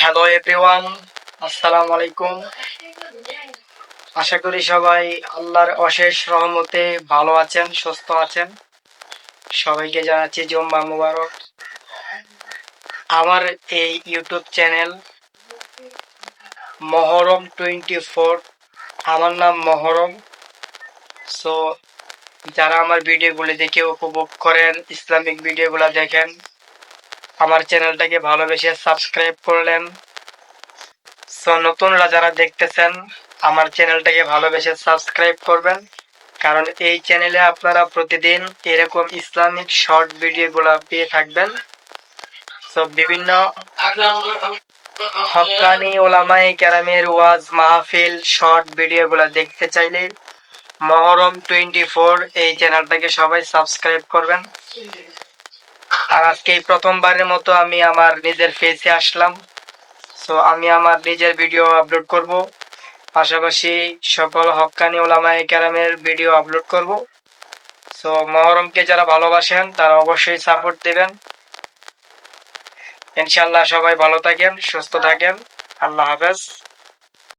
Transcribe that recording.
Hello everyone আসসালামু আলাইকুম আশা করি সবাই আল্লাহর অশেষ রহমতে ভালো আছেন, সুস্থ আছেন। সবাইকে জানাচ্ছি জম্মা মুবারক। আমার এই YouTube channel Moharram twenty four, আমার নাম মহরম। সো যারা আমার ভিডিওগুলি দেখে উপভোগ করেন, ইসলামিক ভিডিওগুলো দেখেন আমার চ্যানেলটাকে ভালোবেসে সাবস্ক্রাইব করলেন। সো, নতুনরা যারা দেখতেছেন, আমার চ্যানেলটাকে ভালোবেসে সাবস্ক্রাইব করবেন। কারণ এই চ্যানেলে আপনারা প্রতিদিন এরকম ইসলামিক শর্ট ভিডিওগুলো পেয়ে থাকবেন। সো, বিভিন্ন হকানি ওলামাই ক্যারামের ওয়াজ, মাহফিল, শর্ট ভিডিওগুলো দেখতে চাইলে মহরম টোয়েন্টি ফোর এই চ্যানেলটাকে সবাই সাবস্ক্রাইব করবেন। আর আজকে এই প্রথমবারের মতো আমি আমার নিজের ফেসে আসলাম। সো আমি আমার নিজের ভিডিও আপলোড করব। পাশাপাশি সকল হক্কানি ওলামায়ে কেরামের ভিডিও আপলোড করব। সো মহরমকে যারা ভালোবাসেন, তারা অবশ্যই সাপোর্ট দেবেন। ইনশাল্লাহ সবাই ভালো থাকেন, সুস্থ থাকেন। আল্লাহ হাফেজ।